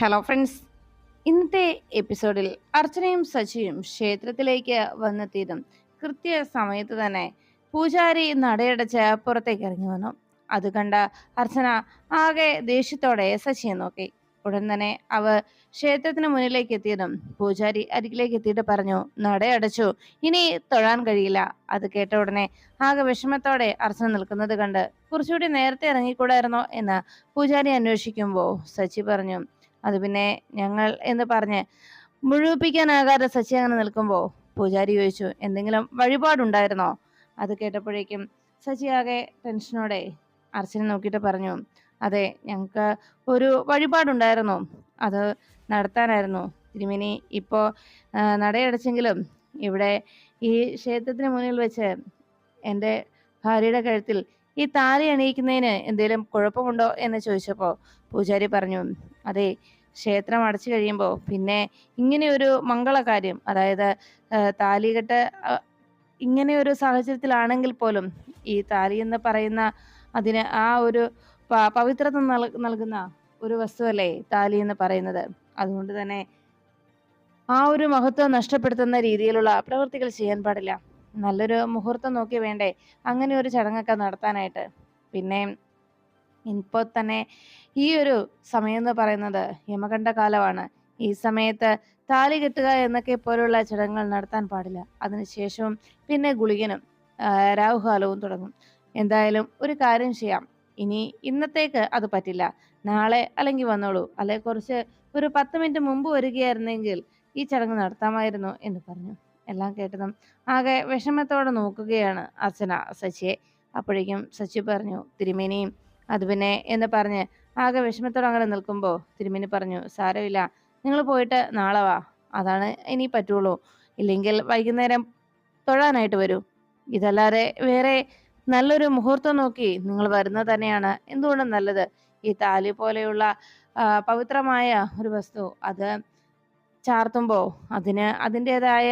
Hello friends ഇന്നത്തെ എപ്പിസോഡിൽ അർച്ചനയും സച്ചിയും ക്ഷേത്രത്തിലേക്ക് വന്നെത്തിയതും കൃത്യ സമയത്ത് തന്നെ പൂജാരി നടയടച്ച് പുറത്തേക്ക് ഇറങ്ങി വന്നു. അത് കണ്ട അർച്ചന ആകെ ദേഷ്യത്തോടെ സച്ചിയെ നോക്കി. ഉടൻ തന്നെ അവ ക്ഷേത്രത്തിന് മുന്നിലേക്ക് എത്തിയതും പൂജാരി അരികിലേക്ക് എത്തിയിട്ട് പറഞ്ഞു നടയടച്ചു ഇനി തൊഴാൻ കഴിയില്ല. അത് കേട്ട ഉടനെ ആകെ വിഷമത്തോടെ അർച്ചന നിൽക്കുന്നത് കണ്ട് കുറച്ചുകൂടി നേരത്തെ ഇറങ്ങിക്കൂടായിരുന്നോ എന്ന് പൂജാരി അന്വേഷിക്കുമ്പോൾ സച്ചി പറഞ്ഞു അത് പിന്നെ ഞങ്ങൾ എന്ന് പറഞ്ഞ് മുഴുവിപ്പിക്കാനാകാതെ സച്ചി അങ്ങനെ നിൽക്കുമ്പോൾ പൂജാരി ചോദിച്ചു എന്തെങ്കിലും വഴിപാടുണ്ടായിരുന്നോ? അത് കേട്ടപ്പോഴേക്കും സച്ചി ആകെ ടെൻഷനോടെ അർച്ചനെ നോക്കിയിട്ട് പറഞ്ഞു അതെ ഞങ്ങൾക്ക് ഒരു വഴിപാടുണ്ടായിരുന്നു. അത് നടത്താനായിരുന്നു. തിരുമിനി ഇപ്പോൾ നടയടച്ചെങ്കിലും ഇവിടെ ഈ ക്ഷേത്രത്തിന് മുന്നിൽ വെച്ച് എന്റെ ഭാര്യയുടെ കഴുത്തിൽ ഈ താലി അണിയിക്കുന്നതിന് എന്തെങ്കിലും കുഴപ്പമുണ്ടോ? എന്ന് ചോദിച്ചപ്പോൾ പൂജാരി പറഞ്ഞു അതെ ക്ഷേത്രം അടച്ചു കഴിയുമ്പോൾ പിന്നെ ഇങ്ങനെ ഒരു മംഗളകാര്യം അതായത് താലികെട്ട് ഇങ്ങനെ ഒരു സാഹചര്യത്തിലാണെങ്കിൽ പോലും ഈ താലി എന്ന് പറയുന്ന അതിന് ആ ഒരു പവിത്രത നൽകുന്ന ഒരു വസ്തുവല്ലേ താലി എന്ന് പറയുന്നത്. അതുകൊണ്ട് തന്നെ ആ ഒരു മഹത്വം നഷ്ടപ്പെടുത്തുന്ന രീതിയിലുള്ള പ്രവൃത്തികൾ ചെയ്യാൻ പാടില്ല. നല്ലൊരു മുഹൂർത്തം നോക്കി വേണ്ടേ. അങ്ങനെ ഒരു ചടങ്ങൊക്കെ നടത്താനായിട്ട്. പിന്നെ ഇപ്പോൾ തന്നെ ഈ ഒരു സമയം എന്ന് പറയുന്നത് യമകണ്ഠ കാലമാണ്. ഈ സമയത്ത് താലി കെട്ടുക എന്നൊക്കെ പോലുള്ള ചടങ്ങുകൾ നടത്താൻ പാടില്ല. അതിനുശേഷവും പിന്നെ ഗുളികനും രാഹുകാലവും തുടങ്ങും. എന്തായാലും ഒരു കാര്യം ചെയ്യാം. ഇനി ഇന്നത്തേക്ക് അത് പറ്റില്ല. നാളെ അല്ലെങ്കിൽ വന്നോളൂ. അല്ലെ കുറച്ച് ഒരു പത്ത് മിനിറ്റ് മുമ്പ് വരികയായിരുന്നെങ്കിൽ ഈ ചടങ്ങ് നടത്താമായിരുന്നു എന്ന് പറഞ്ഞു. എല്ലാം കേട്ടതും ആകെ വിഷമത്തോടെ നോക്കുകയാണ് അർച്ചന സച്ചിയെ. അപ്പോഴേക്കും സച്ചി പറഞ്ഞു തിരുമേനിയും അത് പിന്നെ എന്ന് പറഞ്ഞ് ആകെ വിഷമത്തോടെ അങ്ങനെ നിൽക്കുമ്പോൾ തിരുമേനി പറഞ്ഞു സാരമില്ല നിങ്ങൾ പോയിട്ട് നാളെ വാ. അതാണ് ഇനി പറ്റുള്ളൂ. ഇല്ലെങ്കിൽ വൈകുന്നേരം തൊഴാനായിട്ട് വരൂ. ഇതല്ലാതെ വേറെ നല്ലൊരു മുഹൂർത്തം നോക്കി നിങ്ങൾ വരുന്നത് തന്നെയാണ്. എന്തുകൊണ്ടും നല്ലത്. ഈ താലി പോലെയുള്ള പവിത്രമായ ഒരു വസ്തു അത് ചാർത്തുമ്പോൾ അതിന് അതിന്റെതായ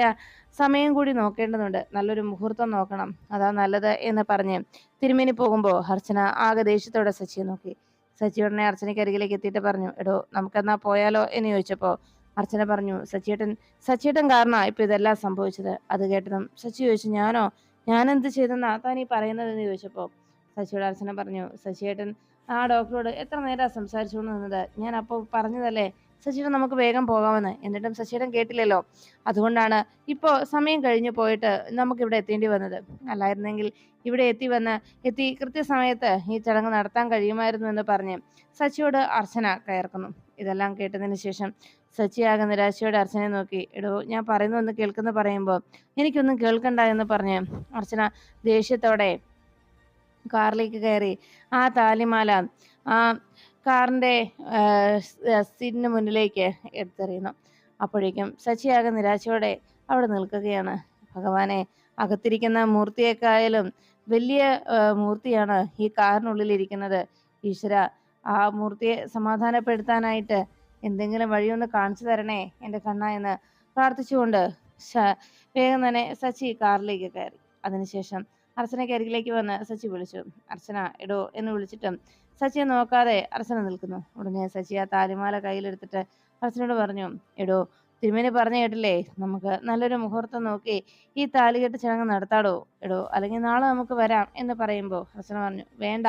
സമയം കൂടി നോക്കേണ്ടതുണ്ട്. നല്ലൊരു മുഹൂർത്തം നോക്കണം. അതാ നല്ലത് എന്ന് പറഞ്ഞ് തിരുമേനി പോകുമ്പോൾ അർച്ചന ആകെ ദേഷ്യത്തോടെ സച്ചിയെ നോക്കി. സച്ചി ഉടനെ അർച്ചനയ്ക്ക് അരികിലേക്ക് എത്തിയിട്ട് പറഞ്ഞു എടോ നമുക്കെന്നാ പോയാലോ? എന്ന് ചോദിച്ചപ്പോൾ അർച്ചന പറഞ്ഞു സച്ചിയേട്ടൻ സച്ചിയേട്ടൻ കാരണം ഇപ്പം ഇതെല്ലാം സംഭവിച്ചത്. അത് കേട്ടതും സച്ചി ചോദിച്ചു ഞാനോ? ഞാൻ എന്ത് ചെയ്തെന്നാ? താൻ ഈ പറയുന്നത്? എന്ന് ചോദിച്ചപ്പോൾ സച്ചിയുടെ അർച്ചന പറഞ്ഞു സച്ചിയേട്ടൻ ആ ഡോക്ടറോട് എത്ര നേരം സംസാരിച്ചുകൊണ്ട് നിന്നത്? ഞാൻ അപ്പോൾ പറഞ്ഞതല്ലേ? സച്ചിയുടെ നമുക്ക് വേഗം പോകാമെന്ന്. എന്നിട്ടും സച്ചിയുടെ കേട്ടില്ലല്ലോ. അതുകൊണ്ടാണ് ഇപ്പോൾ സമയം കഴിഞ്ഞു പോയിട്ട് നമുക്കിവിടെ എത്തേണ്ടി വന്നത്. അല്ലായിരുന്നെങ്കിൽ ഇവിടെ എത്തി വന്ന് എത്തി കൃത്യസമയത്ത് ഈ ചടങ്ങ് നടത്താൻ കഴിയുമായിരുന്നു എന്ന് പറഞ്ഞ് സച്ചിയോട് അർച്ചന കയർക്കുന്നു. ഇതെല്ലാം കേട്ടതിന് ശേഷം സച്ചിയാകെ നിരാശയോടെ അർച്ചനയെ നോക്കി. എടോ ഞാൻ പറയുന്നു ഒന്ന് കേൾക്കുന്ന പറയുമ്പോൾ എനിക്കൊന്നും കേൾക്കണ്ട എന്ന് പറഞ്ഞ് അർച്ചന ദേഷ്യത്തോടെ കാറിലേക്ക് കയറി. ആ താലിമാല ആ കാറിന്റെ സീറ്റിന് മുന്നിലേക്ക് എടുത്തെറിയുന്നു. അപ്പോഴേക്കും സച്ചിയാകെ നിരാശയോടെ അവിടെ നിൽക്കുകയാണ്. ഭഗവാനെ അകത്തിരിക്കുന്ന മൂർത്തിയേക്കായാലും വലിയ മൂർത്തിയാണ് ഈ കാറിനുള്ളിലിരിക്കുന്നത് ഈശ്വര ആ മൂർത്തിയെ സമാധാനപ്പെടുത്താനായിട്ട് എന്തെങ്കിലും വഴിയൊന്ന് കാണിച്ചു തരണേ എന്റെ കണ്ണ എന്ന് പ്രാർത്ഥിച്ചുകൊണ്ട് വേഗം തന്നെ സച്ചി കാറിലേക്ക് കയറി. അതിനുശേഷം അർച്ചനയ്ക്ക് അരികിലേക്ക് വന്ന് സച്ചി വിളിച്ചു. അർച്ചന എടോ എന്ന് വിളിച്ചിട്ടും സച്ചിയെ നോക്കാതെ അർച്ചന നിൽക്കുന്നു. ഉടനെ സച്ചി ആ താലിമാല കയ്യിലെടുത്തിട്ട് അർച്ചനോട് പറഞ്ഞു എടോ തിരുമേനി പറഞ്ഞു കേട്ടില്ലേ? നമുക്ക് നല്ലൊരു മുഹൂർത്തം നോക്കി ഈ താലികെട്ട് ചടങ്ങ് നടത്താടോ? എടോ അല്ലെങ്കിൽ നാളെ നമുക്ക് വരാം എന്ന് പറയുമ്പോൾ അർച്ചന പറഞ്ഞു വേണ്ട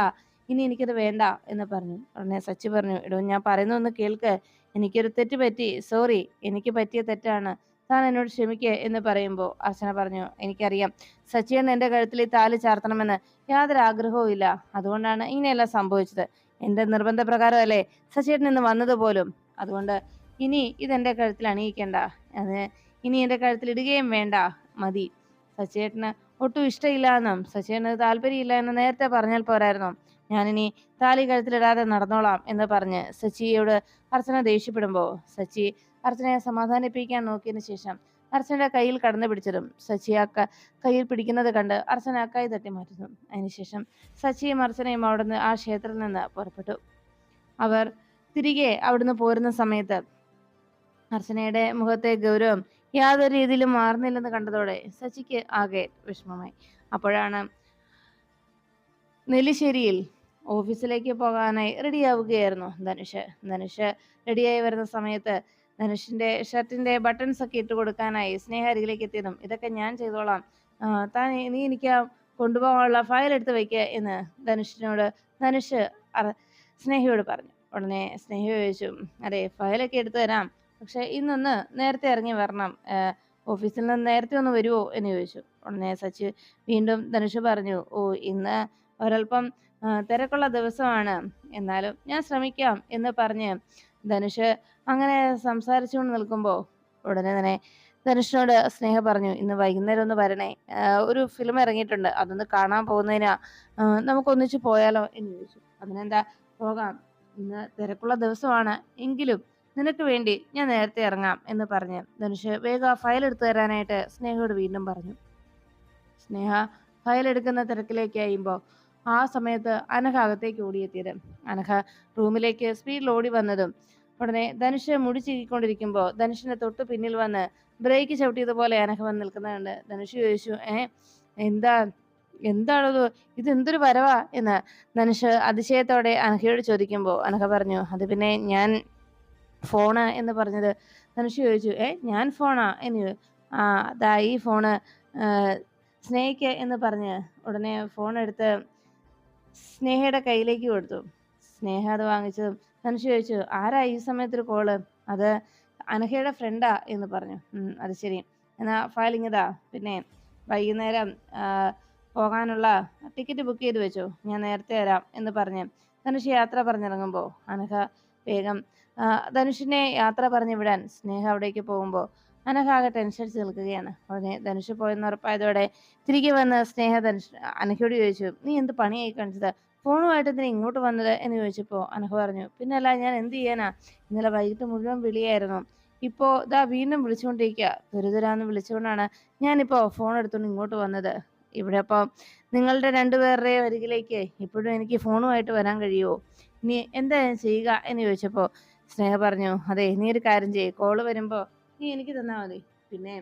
ഇനി എനിക്കത് വേണ്ട എന്ന് പറഞ്ഞു. ഉടനെ സച്ചി പറഞ്ഞു എടോ ഞാൻ പറയുന്നൊന്ന് കേൾക്ക്. എനിക്കൊരു തെറ്റ് പറ്റി. സോറി എനിക്ക് പറ്റിയ തെറ്റാണ്. താൻ എന്നോട് ക്ഷമിക്കുക എന്ന് പറയുമ്പോൾ അർച്ചന പറഞ്ഞു എനിക്കറിയാം. സച്ചിയൻ എന്റെ കഴുത്തിൽ ഈ താൽ ചാർത്തണമെന്ന് യാതൊരു ആഗ്രഹവും ഇല്ല. അതുകൊണ്ടാണ് ഇങ്ങനെയെല്ലാം സംഭവിച്ചത്. എന്റെ നിർബന്ധപ്രകാരമല്ലേ സച്ചിയേട്ടൻ ഇന്ന് നിന്ന് വന്നതുപോലും? അതുകൊണ്ട് ഇനി ഇതെന്റെ കഴുത്തിൽ അണിയിക്കേണ്ട. അത് ഇനി എന്റെ കഴുത്തിൽ ഇടുകയും വേണ്ട. മതി. സച്ചിയേട്ടന് ഒട്ടും ഇഷ്ടമില്ല എന്നും സച്ചിയേട്ടന് താല്പര്യമില്ല എന്ന് നേരത്തെ പറഞ്ഞാൽ പോരായിരുന്നു. ഞാനിനി താലി കഴുത്തിലിടാതെ നടന്നോളാം എന്ന് പറഞ്ഞ് സച്ചിയോട് അർച്ചന ദേഷ്യപ്പെടുമ്പോൾ സച്ചി അർച്ചനയെ സമാധാനിപ്പിക്കാൻ നോക്കിയതിനു ശേഷം അർച്ചനയുടെ കയ്യിൽ കടന്നു പിടിച്ചതും സച്ചി ആ കയ്യിൽ പിടിക്കുന്നത് കണ്ട് അർച്ചന കൈ തട്ടി മാറ്റുന്നു. അതിനുശേഷം സച്ചിയും അർച്ചനയും അവിടുന്ന് ആ ക്ഷേത്രത്തിൽ നിന്ന് പുറപ്പെട്ടു. അവർ തിരികെ അവിടുന്ന് പോരുന്ന സമയത്ത് അർച്ചനയുടെ മുഖത്തെ ഗൗരവം യാതൊരു രീതിയിലും മാറുന്നില്ലെന്ന് കണ്ടതോടെ സച്ചിക്ക് ആകെ വിഷമമായി. അപ്പോഴാണ് നെല്ലിശ്ശേരിയിൽ ഓഫീസിലേക്ക് പോകാനായി റെഡിയാവുകയായിരുന്നു ധനുഷ്. ധനുഷ് റെഡിയായി വരുന്ന സമയത്ത് ധനുഷിന്റെ ഷർട്ടിന്റെ ബട്ടൺസ് ഒക്കെ ഇട്ട് കൊടുക്കാനായി സ്നേഹ അരികിലേക്ക് എത്തിയതും ഇതൊക്കെ ഞാൻ ചെയ്തോളാം. താൻ നീ എനിക്ക് കൊണ്ടുപോകാനുള്ള ഫയൽ എടുത്ത് വയ്ക്കുക എന്ന് ധനുഷിനോട് ധനുഷ് സ്നേഹയോട് പറഞ്ഞു. ഉടനെ സ്നേഹ ചോദിച്ചു അതെ ഫയലൊക്കെ എടുത്തു തരാം. പക്ഷെ ഇന്നൊന്ന് നേരത്തെ ഇറങ്ങി വരണം. ഓഫീസിൽ നിന്ന് നേരത്തെ ഒന്ന് വരുമോ എന്ന് ചോദിച്ചു. ഉടനെ സച്ചി വീണ്ടും ധനുഷ് പറഞ്ഞു ഓ ഇന്ന് ഒരൽപ്പം തിരക്കുള്ള ദിവസമാണ്. എന്നാലും ഞാൻ ശ്രമിക്കാം എന്ന് പറഞ്ഞ് ധനുഷ് അങ്ങനെ സംസാരിച്ചുകൊണ്ട് നിൽക്കുമ്പോൾ ഉടനെ തന്നെ ധനുഷിനോട് സ്നേഹ പറഞ്ഞു ഇന്ന് വൈകുന്നേരം ഒന്ന് വരണേ. ഒരു ഫിലിം ഇറങ്ങിയിട്ടുണ്ട്. അതൊന്ന് കാണാൻ പോകുന്നതിനാ. നമുക്കൊന്നിച്ച് പോയാലോ? എന്ന് ചോദിച്ചു. അതിനെന്താ? പോകാം. ഇന്ന് തിരക്കുള്ള ദിവസമാണ്. എങ്കിലും നിനക്ക് വേണ്ടി ഞാൻ നേരത്തെ ഇറങ്ങാം എന്ന് പറഞ്ഞ് ധനുഷ് വേഗം ഫയൽ എടുത്തു തരാനായിട്ട് സ്നേഹയോട് വീണ്ടും പറഞ്ഞു. സ്നേഹ ഫയൽ എടുക്കുന്ന തിരക്കിലേക്ക് ആയുമ്പോൾ ആ സമയത്ത് അനഘ അകത്തേക്ക് ഓടിയെത്തിയത്. അനഘ റൂമിലേക്ക് സ്പീഡിൽ ഓടി വന്നതും ഉടനെ ധനുഷ് മുടി ചീകിക്കൊണ്ടിരിക്കുമ്പോൾ ധനുഷിന്റെ തൊട്ട് പിന്നിൽ വന്ന് ബ്രേക്ക് ചവിട്ടിയതുപോലെ അനഘ വന്ന് നിൽക്കുന്നുണ്ട്. ധനുഷ് ചോദിച്ചു ഏ എന്താ എന്താണത്? ഇത് എന്തൊരു വരവാ? എന്ന് ധനുഷ് അതിശയത്തോടെ അനഘയോട് ചോദിക്കുമ്പോൾ അനഘ പറഞ്ഞു അത് പിന്നെ ഞാൻ ഫോണ് എന്ന് പറഞ്ഞത്. ധനുഷ് ചോദിച്ചു ഏ ഞാൻ ഫോണാ? എന്ന് ആ അതാ ഈ ഫോണ് സ്നേഹിക്ക് എന്ന് പറഞ്ഞ് ഉടനെ ഫോൺ എടുത്ത് സ്നേഹയുടെ കയ്യിലേക്ക് കൊടുത്തു. സ്നേഹ അത് വാങ്ങിച്ചതും. ധനുഷ് ചോദിച്ചു ആരാ ഈ സമയത്തൊരു കോൾ അത് അനഘയുടെ ഫ്രണ്ടാ എന്ന് പറഞ്ഞു. "ഉം, അത് ശരി. എന്നാ ഫയൽ ഇതാ പിന്നെ വൈകുന്നേരം പോകാനുള്ള ടിക്കറ്റ് ബുക്ക് ചെയ്ത് വെച്ചോ. ഞാൻ നേരത്തെ വരാം എന്ന് പറഞ്ഞ് ധനുഷ് യാത്ര പറഞ്ഞിറങ്ങുമ്പോൾ അനഹ വേഗം ധനുഷിനെ യാത്ര പറഞ്ഞു വിടാൻ സ്നേഹ അവിടേക്ക് പോകുമ്പോൾ അനഘ ടെൻഷൻസ് നിൽക്കുകയാണ്. ഉടനെ ധനുഷ് പോയെന്ന് ഉറപ്പായതോടെ തിരികെ വന്ന് സ്നേഹ ധനുഷ് അനഘയോട് ചോദിച്ചു നീ എന്ത് പണിയായി കാണിച്ചത്? ഫോണുമായിട്ട് എന്തിനാ ഇങ്ങോട്ട് വന്നത്? എന്ന് ചോദിച്ചപ്പോൾ അനഘ പറഞ്ഞു പിന്നല്ല ഞാൻ എന്ത് ചെയ്യാനാ? ഇന്നലെ വൈകിട്ട് മുഴുവൻ വിളിയായിരുന്നു. ഇപ്പോൾ ഇതാ വീണ്ടും വിളിച്ചുകൊണ്ടിരിക്കുക ദുരിതരാന്ന് വിളിച്ചുകൊണ്ടാണ് ഞാനിപ്പോൾ ഫോൺ എടുത്തുകൊണ്ട് ഇങ്ങോട്ട് വന്നത്. ഇവിടെ അപ്പോൾ നിങ്ങളുടെ രണ്ടുപേരുടെ അരികിലേക്ക് ഇപ്പോഴും എനിക്ക് ഫോണുമായിട്ട് വരാൻ കഴിയുമോ ഇനി എന്താ ഞാൻ ചെയ്യുക? എന്ന് ചോദിച്ചപ്പോൾ സ്നേഹ പറഞ്ഞു അതെ നീ ഒരു കാര്യം ചെയ്യ്. കോൾ വരുമ്പോൾ നീ എനിക്ക് തന്നാൽ മതി. പിന്നെ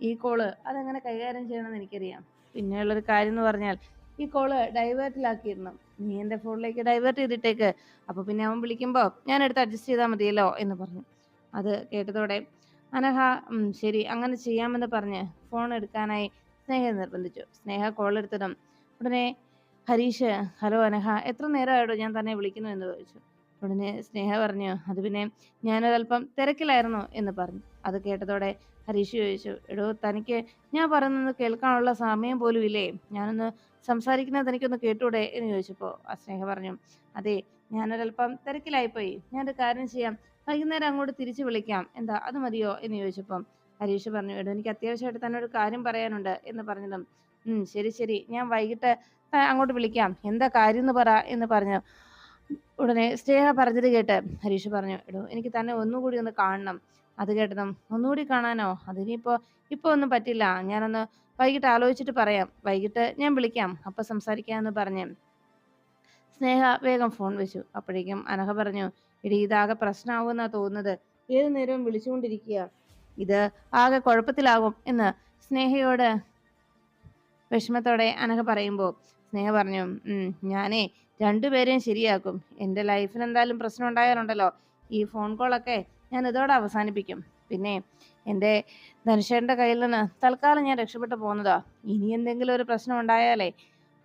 ഈ കോൾ അതെങ്ങനെ കൈകാര്യം ചെയ്യണമെന്ന് എനിക്കറിയാം. പിന്നെയുള്ളൊരു കാര്യം എന്ന് പറഞ്ഞാൽ ഈ കോൾ ഡൈവേർട്ടിലാക്കിയിരുന്നു നീ എന്റെ ഫോണിലേക്ക് ഡൈവേർട്ട് ചെയ്തിട്ടേക്ക്. അപ്പോൾ പിന്നെ അവൻ വിളിക്കുമ്പോൾ ഞാൻ എടുത്ത് അഡ്ജസ്റ്റ് ചെയ്താൽ മതിയല്ലോ എന്ന് പറഞ്ഞു. അത് കേട്ടതോടെ അനഹ "ഉം, ശരി അങ്ങനെ ചെയ്യാമെന്ന് പറഞ്ഞ് ഫോൺ എടുക്കാനായി സ്നേഹ നിർബന്ധിച്ചു. സ്നേഹ കോൾ എടുത്തതും ഉടനെ ഹരീഷ് ഹലോ അനഹ എത്ര നേരമായിട്ടോ ഞാൻ തന്നെ വിളിക്കുന്നു എന്ന് ചോദിച്ചു. ഉടനെ സ്നേഹ പറഞ്ഞു അത് പിന്നെ ഞാനൊരല്പം തിരക്കിലായിരുന്നു എന്ന് പറഞ്ഞു. അത് കേട്ടതോടെ ഹരീഷ് ചോദിച്ചു എടോ തനിക്ക് ഞാൻ പറയുന്നത് കേൾക്കാനുള്ള സമയം പോലും ഇല്ലേ? ഞാനൊന്ന് സംസാരിക്കുന്നത് തനിക്കൊന്ന് കേട്ടൂടെ? എന്ന് ചോദിച്ചപ്പോൾ സ്നേഹ പറഞ്ഞു അതെ ഞാനൊരല്പം തിരക്കിലായിപ്പോയി. ഞാനൊരു കാര്യം ചെയ്യാം. വൈകുന്നേരം അങ്ങോട്ട് തിരിച്ചു വിളിക്കാം. എന്താ അത് മതിയോ? എന്ന് ചോദിച്ചപ്പം ഹരീഷ് പറഞ്ഞു എടോ എനിക്ക് അത്യാവശ്യമായിട്ട് തന്നെ ഒരു കാര്യം പറയാനുണ്ട് എന്ന് പറഞ്ഞതും ശരി ശരി. ഞാൻ വൈകിട്ട് അങ്ങോട്ട് വിളിക്കാം. എന്താ കാര്യം എന്ന് പറ എന്ന് പറഞ്ഞു ഉടനെ സ്നേഹ പറഞ്ഞത് കേട്ട് ഹരീഷ് പറഞ്ഞു എടോ എനിക്ക് തന്നെ ഒന്നുകൂടി ഒന്ന് കാണണം. അത് കേട്ടതും ഒന്നുകൂടി കാണാനോ? അതിനിപ്പോ ഇപ്പൊ ഒന്നും പറ്റില്ല. ഞാനൊന്ന് വൈകിട്ട് ആലോചിച്ചിട്ട് പറയാം. വൈകിട്ട് ഞാൻ വിളിക്കാം. അപ്പൊ സംസാരിക്കാമെന്ന് പറഞ്ഞു. സ്നേഹ വേഗം ഫോൺ വെച്ചു. അപ്പോഴേക്കും അനഘ പറഞ്ഞു എടി ഇതാകെ പ്രശ്നമാകുമെന്നാ തോന്നുന്നത്. ഏത് നേരവും വിളിച്ചുകൊണ്ടിരിക്കുക. ഇത് ആകെ കുഴപ്പത്തിലാകും എന്ന് സ്നേഹയോട് വിഷമത്തോടെ അനഘ പറയുമ്പോൾ സ്നേഹ പറഞ്ഞു "ഉം, ഞാനേ രണ്ടുപേരെയും ശരിയാക്കും. എന്റെ ലൈഫിൽ എന്തായാലും പ്രശ്നം ഉണ്ടായാലുണ്ടല്ലോ. ഈ ഫോൺ കോളൊക്കെ ഞാൻ ഇതോടെ അവസാനിപ്പിക്കും. പിന്നെ എന്റെ ധനുഷേന്റെ കയ്യിൽ നിന്ന് തൽക്കാലം ഞാൻ രക്ഷപ്പെട്ടു പോകുന്നതാ. ഇനി എന്തെങ്കിലും ഒരു പ്രശ്നം ഉണ്ടായാലേ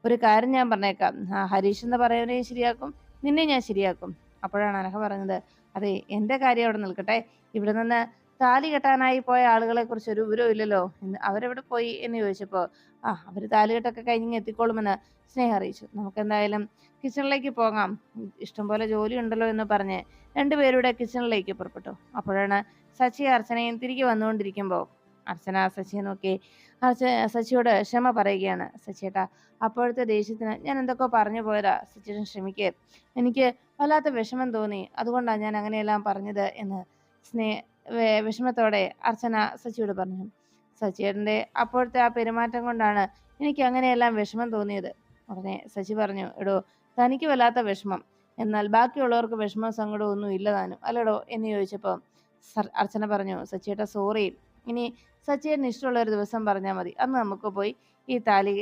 ഒരു കാര്യം ഞാൻ പറഞ്ഞേക്കാം. ആ ഹരീഷ് എന്ന് പറയുന്നതിനെ ശരിയാക്കും നിന്നെ ഞാൻ ശരിയാക്കും. അപ്പോഴാണ് അനഘ പറഞ്ഞത് അതെ എന്റെ കാര്യം അവിടെ നിൽക്കട്ടെ. ഇവിടെ നിന്ന് താലി കെട്ടാനായി പോയ ആളുകളെ കുറിച്ച് ഒരു വിവരവും ഇല്ലല്ലോ അവരെവിടെ പോയി എന്ന് ചോദിച്ചപ്പോൾ ആ അവർ അവർ താലികെട്ടൊക്കെ കഴിഞ്ഞ് എത്തിക്കോളുമെന്ന് സ്നേഹ അറിയിച്ചു. നമുക്ക് എന്തായാലും കിച്ചണിലേക്ക് പോകാം. ഇഷ്ടംപോലെ ജോലി ഉണ്ടല്ലോ എന്ന് പറഞ്ഞ് രണ്ടുപേരുടെ കിച്ചണിലേക്ക് പുറപ്പെട്ടു. അപ്പോഴാണ് സച്ചി അർച്ചനയും തിരികെ വന്നുകൊണ്ടിരിക്കുമ്പോൾ അർച്ചന സച്ചിയെ നോക്കി അർച്ച സച്ചിയോട് ക്ഷമ പറയുകയാണ്. സച്ചിയേട്ടാ അപ്പോഴത്തെ ദേഷ്യത്തിന് ഞാൻ എന്തൊക്കെ പറഞ്ഞു പോയതാ. സച്ചിയേട്ടൻ ക്ഷമിക്കേ. എനിക്ക് വല്ലാത്ത വിഷമം തോന്നി. അതുകൊണ്ടാണ് ഞാൻ അങ്ങനെയെല്ലാം പറഞ്ഞത് എന്ന് സ്നേ വേ- വിഷമത്തോടെ അർച്ചന സച്ചിയോട് പറഞ്ഞു. സച്ചിയേട്ടന്റെ അപ്പോഴത്തെ ആ പെരുമാറ്റം കൊണ്ടാണ് എനിക്ക് അങ്ങനെയെല്ലാം വിഷമം തോന്നിയത്. ഉടനെ സച്ചി പറഞ്ഞു എടോ തനിക്ക് വല്ലാത്ത വിഷമം. എന്നാൽ ബാക്കിയുള്ളവർക്ക് വിഷമവും സങ്കടവും ഒന്നും ഇല്ല താനും. അല്ലടോ എന്ന് ചോദിച്ചപ്പോൾ അർച്ചന പറഞ്ഞു സച്ചിയേട്ട സോറി ഇനി സച്ചിയേട്ടന് ഇഷ്ടമുള്ള ഒരു ദിവസം പറഞ്ഞാൽ മതി. അന്ന് നമുക്ക് പോയി ഈ താലി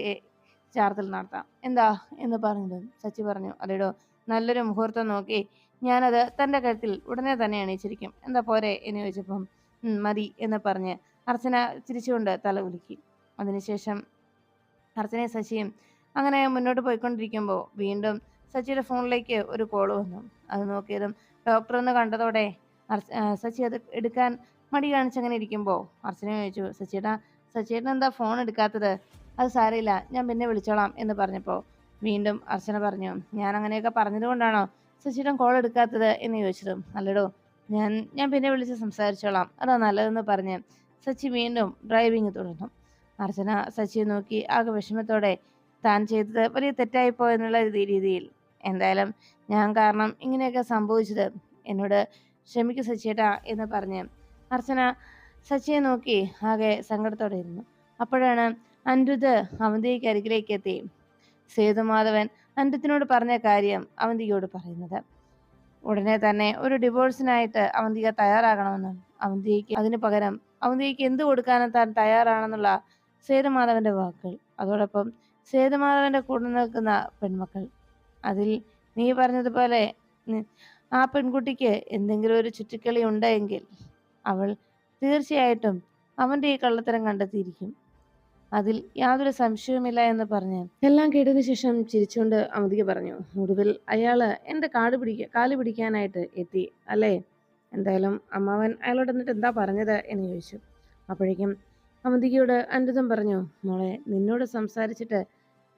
ചാർത്തൽ നടത്താം. എന്താ? എന്ന് പറഞ്ഞത് സച്ചി പറഞ്ഞു അതെടോ നല്ലൊരു മുഹൂർത്തം നോക്കി ഞാനത് തന്റെ കഴുത്തിൽ ഉടനെ തന്നെ എണീച്ചിരിക്കും. എന്താ പോരെ എന്ന് ചോദിച്ചപ്പം മതി എന്ന് പറഞ്ഞ് അർച്ചന ചിരിച്ചുകൊണ്ട് തല കുലുക്കി അതിനുശേഷം അർച്ചനയും ശശിയും അങ്ങനെ മുന്നോട്ട് പോയിക്കൊണ്ടിരിക്കുമ്പോൾ വീണ്ടും സച്ചിയുടെ ഫോണിലേക്ക് ഒരു കോൾ വന്നു. അത് നോക്കിയതും ഡോക്ടർ എന്ന് കണ്ടതോടെ സച്ചി അത് എടുക്കാൻ മടി കാണിച്ചങ്ങനെ ഇരിക്കുമ്പോൾ അർച്ചന ചോദിച്ചു സച്ചിയേട്ടാ സച്ചിയേട്ടൻ എന്താ ഫോൺ എടുക്കാത്തത്? അത് സാരമില്ല ഞാൻ പിന്നെ വിളിച്ചോളാം എന്ന് പറഞ്ഞപ്പോൾ വീണ്ടും അർച്ചന പറഞ്ഞു ഞാൻ അങ്ങനെയൊക്കെ പറഞ്ഞതുകൊണ്ടാണോ സച്ചിയേട്ടൻ കോൾ എടുക്കാത്തത് എന്ന് ചോദിച്ചതും അല്ലടോ ഞാൻ ഞാൻ പിന്നെ വിളിച്ച് സംസാരിച്ചോളാം. അതാ നല്ലതെന്ന് പറഞ്ഞ് സച്ചി വീണ്ടും ഡ്രൈവിംഗ് തുടർന്നു. അർച്ചന സച്ചിയെ നോക്കി ആകെ വിഷമത്തോടെ താൻ ചെയ്തത് വലിയ തെറ്റായിപ്പോ എന്നുള്ള രീതിയിൽ. എന്തായാലും ഞാൻ കാരണം ഇങ്ങനെയൊക്കെ സംഭവിച്ചത്. എന്നോട് ക്ഷമിക്കു സച്ചിയേട്ടാ എന്ന് പറഞ്ഞ് അർച്ചന സച്ചിയെ നോക്കി ആകെ സങ്കടത്തോടെ ഇരുന്നു. അപ്പോഴാണ് അനിരുദ്ധ് അവന്തിക്ക് അരികിലേക്ക് എത്തി. സേതുമാധവൻ അനിരുദ്ധിനോട് പറഞ്ഞ കാര്യം അവന്തികയോട് പറയുന്നത്. ഉടനെ തന്നെ ഒരു ഡിവോഴ്സിനായിട്ട് അവന്തിക തയ്യാറാകണമെന്നും അവന്തിക്ക് അതിനു പകരം അവന്തിക്ക് എന്ത് കൊടുക്കാനും താൻ തയ്യാറാണെന്നുള്ള സേതുമാധവന്റെ വാക്കുകൾ. അതോടൊപ്പം സേതുമാധവന്റെ കൂടെ നിൽക്കുന്ന പെൺമക്കൾ. അതിൽ നീ പറഞ്ഞതുപോലെ ആ പെൺകുട്ടിക്ക് എന്തെങ്കിലും ഒരു ചുറ്റിക്കളി ഉണ്ടെങ്കിൽ അവൾ തീർച്ചയായിട്ടും അവന്റെ ഈ കള്ളത്തരം കണ്ടെത്തിയിരിക്കും. അതിൽ യാതൊരു സംശയവുമില്ല എന്ന് പറഞ്ഞ് എല്ലാം കേട്ടതിന് ശേഷം ചിരിച്ചുകൊണ്ട് അമിതിക പറഞ്ഞു ഒടുവിൽ അയാൾ എന്റെ കാട് പിടിക്ക കാൽ പിടിക്കാനായിട്ട് എത്തി അല്ലേ? എന്തായാലും അമ്മാവൻ അയാളോട് എന്നിട്ട് എന്താ പറഞ്ഞത്? എന്ന് ചോദിച്ചു. അപ്പോഴേക്കും അമിതികയോട് അനുദം പറഞ്ഞു മോളെ നിന്നോട് സംസാരിച്ചിട്ട്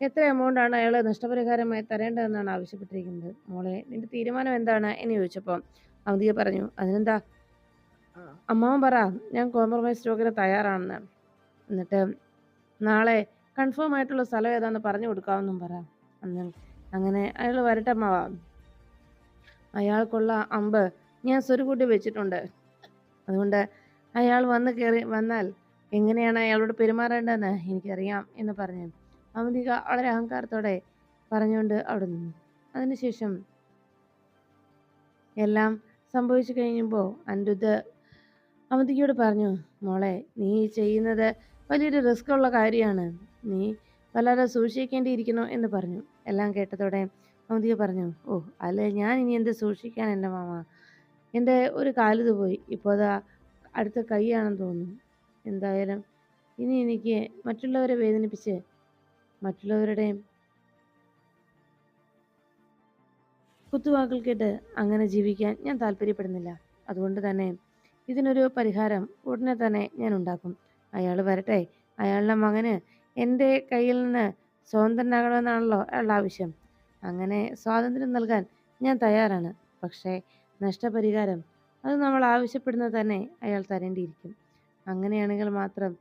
എത്ര എമൗണ്ട് ആണ് അയാൾ നഷ്ടപരിഹാരമായി തരേണ്ടതെന്നാണ് ആവശ്യപ്പെട്ടിരിക്കുന്നത്? മോളെ നിന്റെ തീരുമാനം എന്താണ്? എന്ന് ചോദിച്ചപ്പോൾ അമിതിക പറഞ്ഞു അതിനെന്താ? അമ്മാവൻ പറ ഞാൻ കോംപ്രമൈസ് ടോക്കിന് തയ്യാറാണെന്ന്. എന്നിട്ട് നാളെ കൺഫേം ആയിട്ടുള്ള സ്ഥലം ഏതാന്ന് പറഞ്ഞു കൊടുക്കാമെന്നും പറ. അങ്ങനെ അയാൾ വരട്ടെ മാവ അയാൾക്കുള്ള അമ്പ് ഞാൻ സ്വരുകൂട്ടി വെച്ചിട്ടുണ്ട്. അതുകൊണ്ട് അയാൾ വന്ന് കയറി വന്നാൽ എങ്ങനെയാണ് അയാളോട് പെരുമാറേണ്ടതെന്ന് എനിക്കറിയാം എന്ന് പറഞ്ഞു. അവന്തിക വളരെ അഹങ്കാരത്തോടെ പറഞ്ഞുകൊണ്ട് അവിടെ നിന്നു. അതിനുശേഷം എല്ലാം സംഭവിച്ചു കഴിയുമ്പോൾ അനിരുദ്ധ് അവന്തികയോട് പറഞ്ഞു മോളെ നീ ചെയ്യുന്നത് വലിയൊരു റിസ്ക് ഉള്ള കാര്യമാണ്. നീ വളരെ സൂക്ഷിക്കേണ്ടിയിരിക്കുന്നു എന്ന് പറഞ്ഞു. എല്ലാം കേട്ടതോടെ അവന്തിക പറഞ്ഞു ഓ അല്ലേ? ഞാൻ ഇനി എന്ത് സൂക്ഷിക്കാൻ എന്റെ മാമ? എന്റെ ഒരു കാലിത് പോയി. ഇപ്പോൾ അതാ അടുത്ത കൈയാണെന്ന് തോന്നുന്നു. എന്തായാലും ഇനി എനിക്ക് മറ്റുള്ളവരെ വേദനിപ്പിച്ച് മറ്റുള്ളവരുടെയും കുത്തുവാക്കൾ കേട്ട് അങ്ങനെ ജീവിക്കാൻ ഞാൻ താല്പര്യപ്പെടുന്നില്ല. അതുകൊണ്ട് തന്നെ ഇതിനൊരു പരിഹാരം ഉടനെ തന്നെ ഞാൻ ഉണ്ടാക്കും. അയാൾ വരട്ടെ. അയാളുടെ മകന് എന്റെ കയ്യിൽ നിന്ന് സ്വതന്ത്രനാകണമെന്നാണല്ലോ അയാളുടെ ആവശ്യം. അങ്ങനെ സ്വാതന്ത്ര്യം നൽകാൻ ഞാൻ തയ്യാറാണ്. പക്ഷേ നഷ്ടപരിഹാരം അത് നമ്മൾ ആവശ്യപ്പെടുന്നത് തന്നെ അയാൾ തരേണ്ടിയിരിക്കും. അങ്ങനെയാണെങ്കിൽ മാത്രം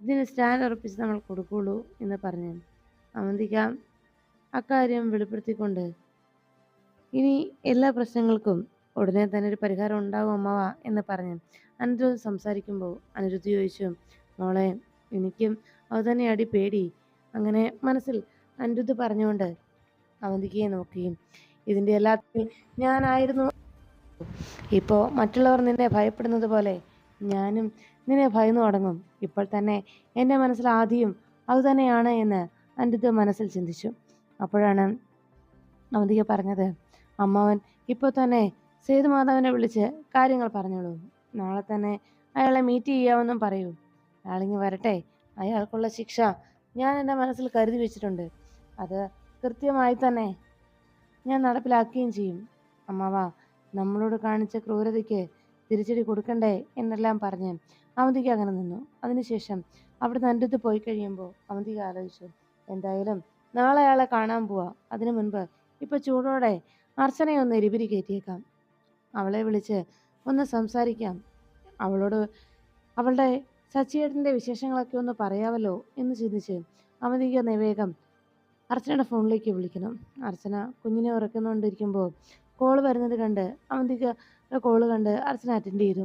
ഇതിന് സ്റ്റാൻഡ് ഉറപ്പിച്ച് നമ്മൾ കൊടുക്കുള്ളൂ എന്ന് പറഞ്ഞു അവന്തിക അക്കാര്യം വെളിപ്പെടുത്തിക്കൊണ്ട് ഇനി എല്ലാ പ്രശ്നങ്ങൾക്കും ഉടനെ തന്നെ ഒരു പരിഹാരം ഉണ്ടാകും അമ്മാവ എന്ന് പറഞ്ഞു അനിരുദ്ധ് സംസാരിക്കുമ്പോൾ അനിരുദ്ധ് ചോദിച്ചു മോളെ എനിക്കും അത് തന്നെയാടി പേടി. അങ്ങനെ മനസ്സിൽ അനിരുദ്ധ് പറഞ്ഞുകൊണ്ട് അവന്തികയെ നോക്കുകയും ഇതിന്റെ എല്ലാത്തിൽ ഞാനായിരുന്നു. ഇപ്പോൾ മറ്റുള്ളവർ നിന്നെ ഭയപ്പെടുന്നത് പോലെ ഞാനും നിന്നെ ഭയന്നു തുടങ്ങും. ഇപ്പോൾ തന്നെ എന്റെ മനസ്സിൽ ആദ്യം അതുതന്നെയാണ് എന്ന് അനിരുദ്ധ മനസ്സിൽ ചിന്തിച്ചു. അപ്പോഴാണ് അവന്തിക പറഞ്ഞത് അമ്മാവൻ ഇപ്പോൾ തന്നെ സേതുമാധവനെ വിളിച്ച് കാര്യങ്ങൾ പറഞ്ഞോളൂ. നാളെ തന്നെ അയാളെ മീറ്റ് ചെയ്യാമെന്നും പറയൂ. അയാളിങ്ങ് വരട്ടെ അയാൾക്കുള്ള ശിക്ഷ ഞാൻ എന്റെ മനസ്സിൽ കരുതി വെച്ചിട്ടുണ്ട്. അത് കൃത്യമായി തന്നെ ഞാൻ നടപ്പിലാക്കുകയും ചെയ്യും. അമ്മാവ നമ്മളോട് കാണിച്ച ക്രൂരതയ്ക്ക് തിരിച്ചടി കൊടുക്കണ്ടേ എന്നെല്ലാം പറഞ്ഞ് അവന്തിക്ക് അങ്ങനെ നിന്നു. അതിനുശേഷം അവിടെ നന്റെ പോയി കഴിയുമ്പോൾ അവന്തിക്ക് ആലോചിച്ചു എന്തായാലും നാളെ അയാളെ കാണാൻ പോവാ. അതിനു മുൻപ് ഇപ്പം ചൂടോടെ അർച്ചനയെ ഒന്ന് എരിപിരി കയറ്റിയേക്കാം. അവളെ വിളിച്ച് ഒന്ന് സംസാരിക്കാം. അവളോട് അവളുടെ സച്ചിയേട്ടന്റെ വിശേഷങ്ങളൊക്കെ ഒന്ന് പറയാമല്ലോ എന്ന് ചിന്തിച്ച് അവന്തിക നിവേഗം അർച്ചനയുടെ ഫോണിലേക്ക് വിളിക്കണം. അർച്ചന കുഞ്ഞിനെ ഉറക്കുന്നുകൊണ്ടിരിക്കുമ്പോൾ കോൾ വരുന്നത് കണ്ട് അവന്തിക കോൾ കണ്ട് അർച്ചന അറ്റൻഡ് ചെയ്തു.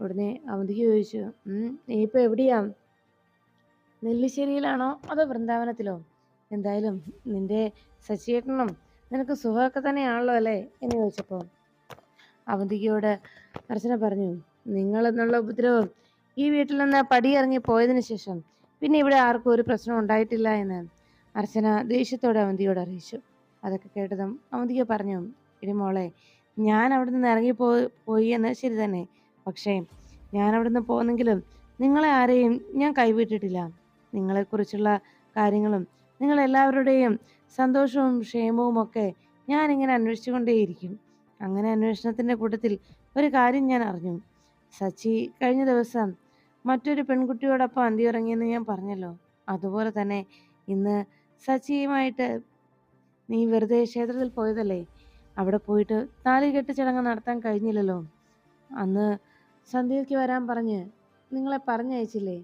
ഉടനെ അവന്തിക ചോദിച്ചു നീ ഇപ്പോൾ എവിടെയാ? നെല്ലിശ്ശേരിയിലാണോ അതോ വൃന്ദാവനത്തിലോ? എന്തായാലും നിന്റെ സച്ചിയേട്ടനും നിനക്ക് സുഖമൊക്കെ തന്നെയാണല്ലോ അല്ലേ? എന്ന് ചോദിച്ചപ്പോൾ അവന്തികയോട് അർച്ചന പറഞ്ഞു നിങ്ങൾ എന്നുള്ള ഉപദ്രവം ഈ വീട്ടിൽ നിന്ന് പടിയിറങ്ങി പോയതിന് ശേഷം പിന്നെ ഇവിടെ ആർക്കും ഒരു പ്രശ്നം ഉണ്ടായിട്ടില്ല എന്ന് അർച്ചന ദേഷ്യത്തോടെ അവന്തിയോട് അറിയിച്ചു. അതൊക്കെ കേട്ടതും അവന്തിക പറഞ്ഞു എടി മോളെ ഞാൻ അവിടെ നിന്ന് ഇറങ്ങി പോയി എന്ന് ശരി തന്നെ. പക്ഷേ ഞാൻ അവിടെ നിന്ന് പോന്നെങ്കിലും നിങ്ങളെ ആരെയും ഞാൻ കൈവിട്ടിട്ടില്ല. നിങ്ങളെക്കുറിച്ചുള്ള കാര്യങ്ങളും നിങ്ങളെല്ലാവരുടെയും സന്തോഷവും ക്ഷേമവും ഒക്കെ ഞാനിങ്ങനെ അന്വേഷിച്ചുകൊണ്ടേയിരിക്കും. അങ്ങനെ അന്വേഷണത്തിന്റെ കൂട്ടത്തിൽ ഒരു കാര്യം ഞാൻ അറിഞ്ഞു. സച്ചി കഴിഞ്ഞ ദിവസം മറ്റൊരു പെൺകുട്ടിയോടൊപ്പം അന്തിയിറങ്ങിയെന്ന് ഞാൻ പറഞ്ഞല്ലോ. അതുപോലെ തന്നെ ഇന്ന് സച്ചിയുമായിട്ട് നീ വെറുതെ ക്ഷേത്രത്തിൽ പോയതല്ലേ? അവിടെ പോയിട്ട് താലികെട്ട് ചടങ്ങ് നടത്താൻ കഴിഞ്ഞില്ലല്ലോ. അന്ന് സന്ധ്യയ്ക്ക് വരാൻ പറഞ്ഞ് നിങ്ങളെ പറഞ്ഞയച്ചില്ലേ?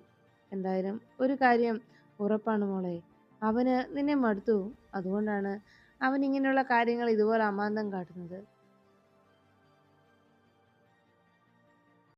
എന്തായാലും ഒരു കാര്യം ഉറപ്പാണ് മോളെ. അവന് നിന്നെ മടുത്തു. അതുകൊണ്ടാണ് അവൻ ഇങ്ങനെയുള്ള കാര്യങ്ങൾ ഇതുപോലെ അമാന്തം കാട്ടുന്നത്.